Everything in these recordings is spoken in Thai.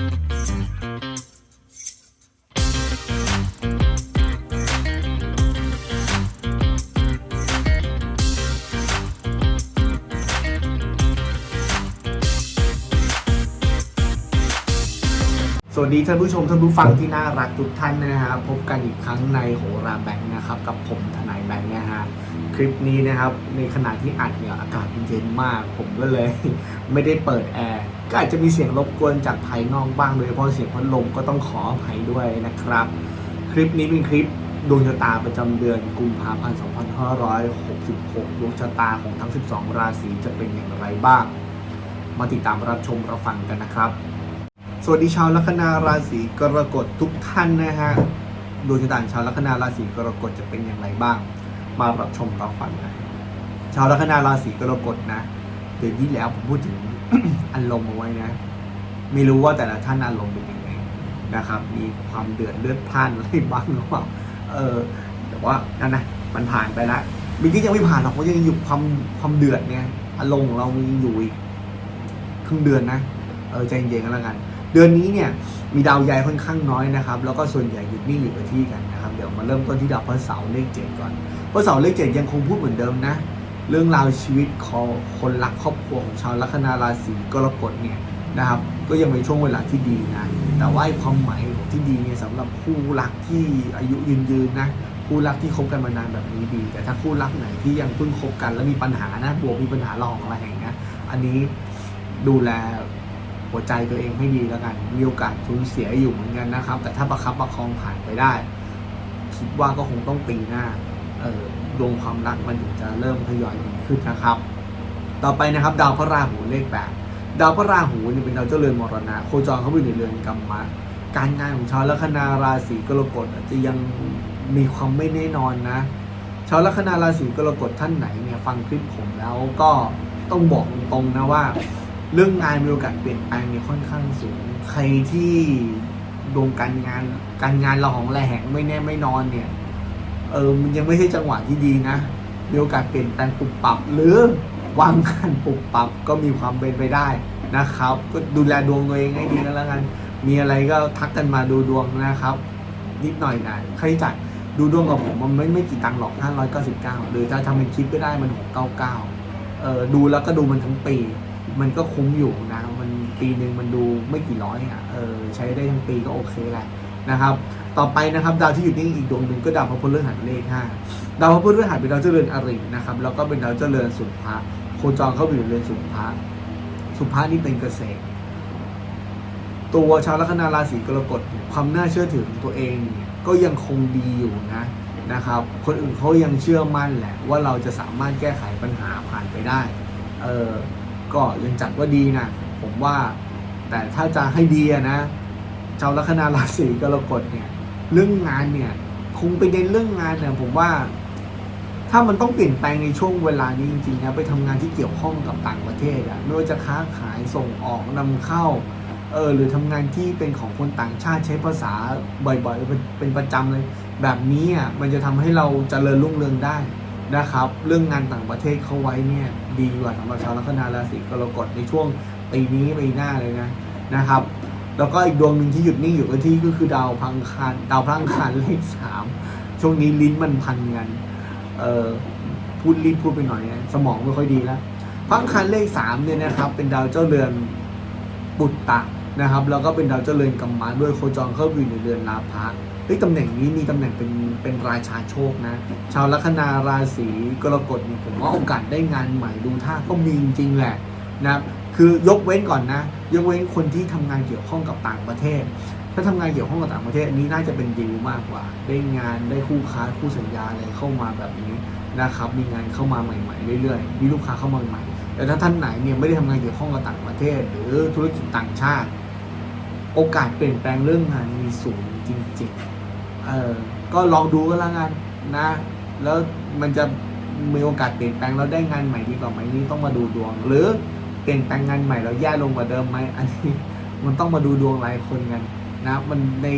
สวัสดีท่านผู้ชมท่านผู้ฟังที่น่ารักทุกท่านนะฮะพบกันอีกครั้งในโหราแบงค์นะครับ กับผมทนายแบงค์นะฮะคลิปนี้นะครับในขณะที่อัดเนี่ยอากาศเย็นมาก ผมก็เลยไม่ได้เปิดแอร์ ก็อาจจะมีเสียงรบกวนจากภายนอกบ้างโดยเฉพาะเสียงพัดลมก็ต้องขออภัยด้วยนะครับ คลิปนี้เป็นคลิปดวงชะตาประจำเดือนกุมภาพันธ์ 2566 ดวงชะตาของทั้ง 12 ราศีจะเป็นอย่างไรบ้าง มาติดตามรับชมรับฟังกันนะครับ สวัสดีชาวลัคนาราศีกรกฎทุกท่านนะฮะ ดวงชะตาชาวลัคนาราศีกรกฎจะเป็นอย่างไรบ้าง มารับชมรับฟังกัน ชาวลัคนาราศีกรกฎนะ เดือนที่แล้วผมพูดถึง อารมณ์เอาไว้นะ ไม่รู้ว่าแต่ละท่านอารมณ์เป็นยังไงนะครับ มีความเดือดเลือดพล่านอะไรบ้างหรือเปล่าเออ แต่ว่านั่นนะมันผ่านไปละมิกี้ยังไม่ผ่านหรอกเพราะยังอยู่ความความเดือดเนี่ยอารมณ์ของเรามีอยู่อีกครึ่งเดือนนะเออใจเย็นๆกันแล้วกัน เดือนนี้เนี่ยมีดาวย้ายค่อนข้างน้อยนะครับ แล้วก็ส่วนใหญ่หยุดนิ่งอยู่กับที่กันนะครับ เดี๋ยวมาเริ่มต้นที่ดาวพฤหัสเลขเจ็ดก่อนพฤหัสเลขเจ็ดยังคงพูดเหมือนเดิมนะ เรื่องราวชีวิตของคนรักครอบครัวของชาวลัคนาราศีกรกฎเนี่ยนะครับ ก็ยังเป็นช่วงเวลาที่ดีนะแต่ว่าความหมายของที่ดีเนี่ยสำหรับคู่รักที่อายุยืนยืนๆนะคู่รักที่คบกันมานานแบบนี้ดี แต่ถ้าคู่รักไหนที่ยังเพิ่งคบกันแล้วมีปัญหานะบวกมีปัญหาลองอะไรอย่างเงี้ยอันนี้ดูแลหัวใจตัวเองให้ดีแล้วกัน มีโอกาสสูญเสียอยู่เหมือนกันนะครับ แต่ถ้าประคับประคองผ่านไปได้ คิดว่าก็คงต้องปีหน้า ดวงความรักมันถึงจะเริ่มทยอยดีขึ้นนะครับ ต่อไปนะครับ ดาวพระราหูเลขแปดดาวพระราหูเนี่ยเป็นดาวเจ้าเรือนมรณะ โคจรเข้าไปในเรือนกรรมะ การงานของชาวลัคนาราศีกรกฎอาจจะยังมีความไม่แน่นอนนะ ชาวลัคนาราศีกรกฎท่านไหนเนี่ยฟังคลิปผมแล้วก็ต้องบอกตรงๆนะว่า เรื่องงานมีโอกาสเปลี่ยนแปลงเนี่ยค่อนข้างสูง ใครที่ดวงการงานการงานเราของแหลงไม่แน่ไม่นอนเนี่ย เออมันยังไม่ใช่จังหวะที่ดีนะมีโอกาสเปลี่ยนแปลงปรับปรับ หรือวางงานปรับปรับก็มีความเป็นไปได้นะครับ ก็ดูแลดวงตัวเองให้ดีก็แล้วกัน มีอะไรก็ทักกันมาดูดวงนะครับ นิดหน่อยนะค่าใช้จ่ายดูดวงกับผมมันไม่ไม่กี่ตังค์หรอก 599 หรือจะทำเป็นคลิปก็ได้มัน 699 เออดูแล้วก็ดูมันทั้งปี มันก็คุ้มอยู่นะ มันปีหนึ่งมันดูไม่กี่ร้อยอะ เออใช้ได้ทั้งปีก็โอเคแหละนะครับ ต่อไปนะครับดาวที่อยู่นิ่งอีกดวงหนึ่งก็ดาวพระพฤหัสเลขห้าดาวพระพฤหัสเป็นดาวเจริญอรินะครับแล้วก็เป็นดาวเจริญสุภะโคจรเข้าไปอยู่ในเรือนสุภะสุภะนี่เป็นเกษตร ตัวชาวลัคนาราศีกรกฎความน่าเชื่อถือของตัวเองเนี่ยก็ยังคงดีอยู่นะนะครับ คนอื่นเขายังเชื่อมั่นแหละว่าเราจะสามารถแก้ไขปัญหาผ่านไปได้เออก็ยังจัดว่าดีนะผมว่าแต่ถ้าจะให้ดีอะนะชาวลัคนาราศีกรกฎเนี่ย เรื่องงานเนี่ย คงไปเน้นเรื่องงานเนี่ยผมว่า ถ้ามันต้องเปลี่ยนแปลงในช่วงเวลานี้จริงๆนะไปทำงานที่เกี่ยวข้องกับต่างประเทศอะไม่ว่าจะค้าขายส่งออกนำเข้าเออหรือทำงานที่เป็นของคนต่างชาติใช้ภาษาบ่อยๆเป็นเป็นประจำเลย แบบนี้อะมันจะทำให้เราเจริญรุ่งเรืองได้นะครับ เรื่องงานต่างประเทศเขาไว้เนี่ย ดีกว่าสำหรับชาวลัคนาราศีกรกฎในช่วงปีนี้ปีหน้าเลยนะนะครับ แล้วก็อีกดวงหนึ่งที่หยุดนิ่งอยู่กับที่ก็คือดาวพังคารดาวพังคารเลขสามช่วงนี้ลิ้นมันพันกันเออพูดรีบพูดไปหน่อยนะสมองไม่ค่อยดีแล้วพังคารเลขสามเนี่ยนะครับ เป็นดาวเจ้าเรือนปุตตะนะครับ แล้วก็เป็นดาวเจ้าเริญกรรมะด้วยโคจรเข้าอยู่ในเรือนลาภะเฮ้ยตำแหน่งนี้มีตำแหน่งเป็นเป็นราชาโชคนะ ชาวลัคนาราศีกรกฎเนี่ยผมว่าโอกาสได้งานใหม่ดูท่าก็มีจริงแหละนะ คือยกเว้นก่อนนะ ยกเว้นคนที่ทำงานเกี่ยวข้องกับต่างประเทศ ถ้าทำงานเกี่ยวข้องกับต่างประเทศอันนี้น่าจะเป็นดีลมากกว่า ได้งานได้คู่ค้าคู่สัญญาอะไรเข้ามาแบบนี้นะครับ มีงานเข้ามาใหม่ ๆ เรื่อยๆ มีลูกค้าเข้ามาใหม่แต่ถ้าท่านไหนเนี่ยไม่ได้ทำงานเกี่ยวข้องกับต่างประเทศ หรือธุรกิจต่างชาติ โอกาสเปลี่ยนแปลงเรื่องงานมีสูงจริงๆเออก็ลองดูก็แล้วกันนะ แล้วมันจะมีโอกาสเปลี่ยนแปลงแล้วได้งานใหม่ดีกว่าไหมนี่ต้องมาดูดวงหรือ เปลี่ยนแปลงงานใหม่แล้วแย่ลงกว่าเดิมไหมอันนี้มันต้องมาดูดวงรายคนกันนะมันใน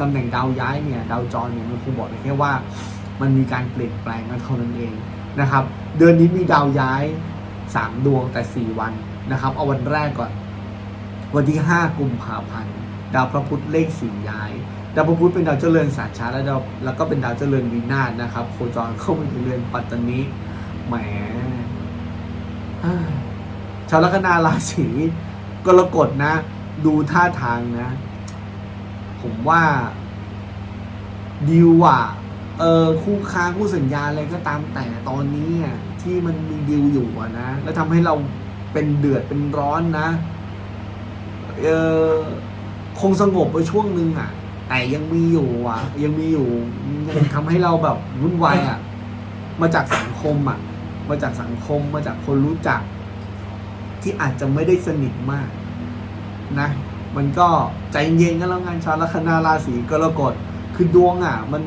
ตำแหน่งดาวย้ายเนี่ยดาวจรเนี่ยมันคงบอกได้แค่ว่ามันมีการเปลี่ยนแปลงกันเท่านั้นเองนะครับ เดือนนี้มีดาวย้ายสามดวงแต่สี่วันนะครับ เอาวันแรกก่อน วันที่ 5 กุมภาพันธ์ดาวพระพุธเลขสี่ย้ายดาวพระพุธเป็นดาวเจริญศาสชาและดาวแล้วก็เป็นดาวเจริญวินาศนะครับ โคจรเข้ามาในเรือนปัตตานีแหม ชาวลัคนาราศีกรกฎนะ ดูท่าทางนะ ผมว่าดิวอะเออคู่ค้าคู่สัญญาอะไรก็ตามแต่ตอนนี้อะที่มันมีดิวอยู่อะนะ แล้วทำให้เราเป็นเดือดเป็นร้อนนะ เออคงสงบไปช่วงหนึ่งอะ แต่ยังมีอยู่อะ ยังมีอยู่ยังทำให้เราแบบวุ่นวายอะ มาจากสังคมอะ มาจากสังคมมาจากคนรู้จัก ที่อาจจะไม่ได้สนิทมากนะ มันก็ใจเย็นกันแล้วงานชาวลัคนาราศีกรกฎคือดวงอะมัน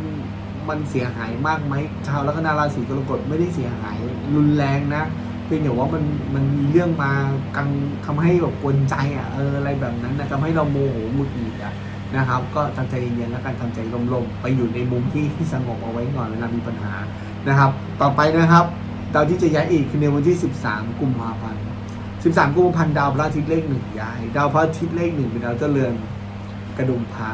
มันเสียหายมากไหมชาวลัคนาราศีกรกฎไม่ได้เสียหายรุนแรงนะเพียงแต่ว่ามันมันมีเรื่องมากังทำให้แบบกวนใจอะเอออะไรแบบนั้นนะทำให้เราโมโหหงุดหงิดอะนะครับ ก็ทำใจเย็นๆแล้วกันทำใจลมๆไปอยู่ในมุมที่ที่สงบเอาไว้ก่อนเวลามีปัญหานะครับ ต่อไปนะครับดาวที่จะย้ายอีกคือในวันที่ 13 กุมภาพันธ์ 13กุมภาพันธ์ดาวพระอาทิตย์เลขหนึ่งย้าย ดาวพระอาทิตย์เลขหนึ่งเป็นดาวเจ้าเรือนกระดุมพระ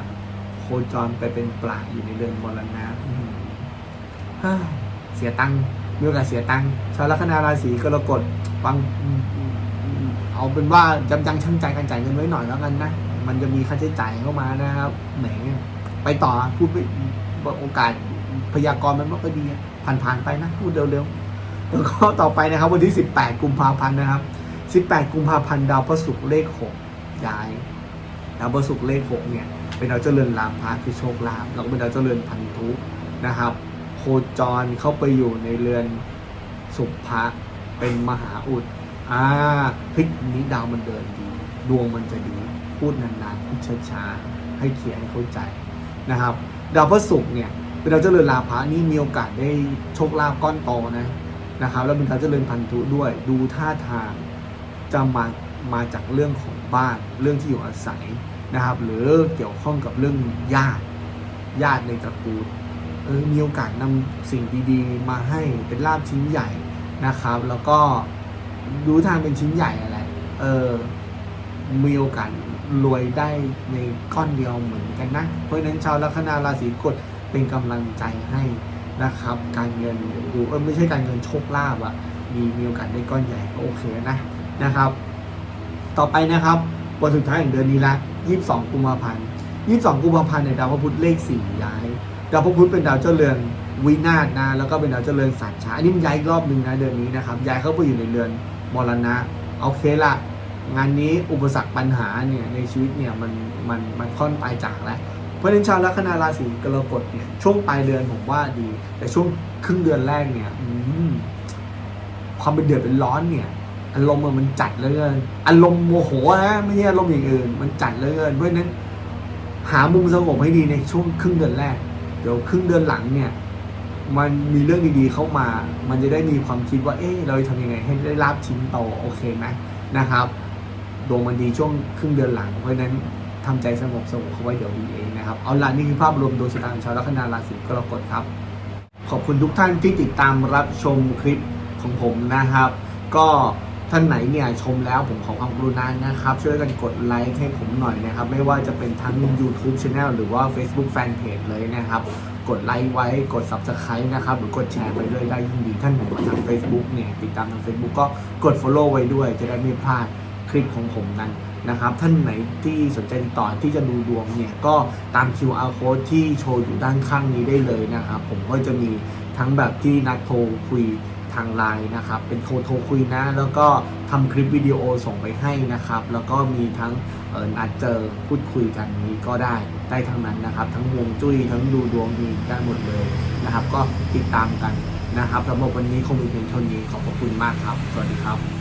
โคจรไปเป็นปลาอยู่ในเรือนมรณะเสียตังค์มีโอกาสเสียตังค์ชาวลัคนาราศีกรกฎฟังเอาเป็นว่าจำจังชั่งใจกันจ่ายเงินไว้หน่อยแล้วกันนะ มันจะมีค่าใช้จ่ายเข้ามานะครับแหมไปต่อพูดไปโอกาสพยากรณ์มันไม่ค่อยดีผ่านๆไปนะพูดเร็วๆแล้วก็ต่อไปนะครับ วันที่ 18 กุมภาพันธ์นะครับ 18 กุมภาพันธ์ดาวพระศุกร์เลข 6 ย้าย ดาวพระศุกร์เลข 6 เนี่ย เป็นดาวเจริญลามพระคือโชคลาภแล้วก็เป็นดาวเจริญพันธุนะครับ โคจรเข้าไปอยู่ในเรือนสุภะเป็นมหาอุดอ่าพิกนี้ดาวมันเดินดี ดวงมันจะดี พูดนานๆพูดช้าๆให้เคลียร์ให้เข้าใจนะครับ ดาวพระศุกร์เนี่ยเป็นดาวเจริญลาภะนี่มีโอกาสได้โชคลาภก้อนโตนะนะครับ แล้วเป็นดาวเจริญพันธุด้วยดูท่าทาง จะมามาจากเรื่องของบ้านเรื่องที่อยู่อาศัยนะครับ หรือเกี่ยวข้องกับเรื่องญาติญาติในตระกูลเออมีโอกาสนำสิ่งดีๆ มาให้เป็นลาบชิ้นใหญ่นะครับ แล้วก็ดูทางเป็นชิ้นใหญ่อะไรเออมีโอกาสรวยได้ในก้อนเดียวเหมือนกันนะ เพราะฉะนั้นชาวลัคนาราศีกฎเป็นกำลังใจให้นะครับ การเงินดูเออไม่ใช่การเงินโชคลาภอะมีมีโอกาสได้ก้อนใหญ่ก็โอเคนะ นะครับ ต่อไปนะครับวันสุดท้ายของเดือนนี้ละ22กุมภาพันธ์22กุมภาพันธ์เนี่ยดาวพระพุธเลข4ย้ายดาวพระพุธเป็นดาวเจ้าเรือนวินาศนะแล้วก็เป็นดาวเจ้าเรือนสัตว์ช้าอันนี้มันย้ายอีกรอบหนึ่งนะเดือนนี้นะครับย้ายเข้าไปอยู่ในเรือนมรณะโอเคละงานนี้อุปสรรคปัญหาเนี่ยในชีวิตเนี่ยมันมันมันค่อนปลายจากแล้วเพราะฉะนั้นชาวลัคนาราศีกรกฎเนี่ยช่วงปลายเดือนผมว่าดี แต่ช่วงครึ่งเดือนแรกเนี่ยอืมความเป็นเดือดเป็นร้อนเนี่ย อารมณ์มันจัดเหลือเกินอารมณ์โมโหนะไม่ใช่อารมณ์อย่างอื่น มันจัดเหลือเกินเพราะฉะนั้น หามุมสงบให้ดีในช่วงครึ่งเดือนแรก เดี๋ยวครึ่งเดือนหลังเนี่ย มันมีเรื่องดีๆเข้ามา มันจะได้มีความคิดว่า เอ๊ะเราจะทำยังไงให้ได้ลาบชิ้นโตโอเคไหมนะครับดวงมันดีช่วงครึ่งเดือนหลังเพราะฉะนั้นทำใจสงบสงบเขาไว้เดี๋ยวดีเองนะครับ เอาล่ะนี่คือภาพรวมดวงชะตาของชาวลัคนาราศีกรกฎครับ ขอบคุณทุกท่านที่ติดตามรับชมคลิปของผมนะครับ ก็ ท่านไหนเนี่ยชมแล้วผมขอความกรุณานะครับ ช่วยกันกดไลค์ให้ผมหน่อยนะครับ ไม่ว่าจะเป็นทั้ง YouTube Channel หรือว่า Facebook Fanpage เลยนะครับ กดไลค์ไว้กด Subscribe นะครับ หรือกดแชร์ไปด้วยได้ยิ่งดีท่านไหนมาทาง Facebook เนี่ยติดตามทาง Facebook ก็กด Follow ไว้ด้วย จะได้ไม่พลาดคลิปของผมนั้นนะครับ ท่านไหนที่สนใจติดต่อที่จะดูดวงเนี่ย ก็ตาม QR code ที่โชว์อยู่ด้านข้างนี้ได้เลยนะครับ ผมก็จะมีทั้งแบบที่นัดโทรคุย ทางไลน์นะครับเป็นโทรโทรคุยนะ แล้วก็ทำคลิปวิดีโอส่งไปให้นะครับ แล้วก็มีทั้งเออนัดเจอพูดคุยกันนี้ก็ได้ได้ทั้งนั้นนะครับ ทั้งวงจุ้ยทั้งดูดวงมีได้หมดเลยนะครับ ก็ติดตามกันนะครับสำหรับวันนี้คงมีเพียงเท่านี้ขอบพระคุณมากครับ สวัสดีครับ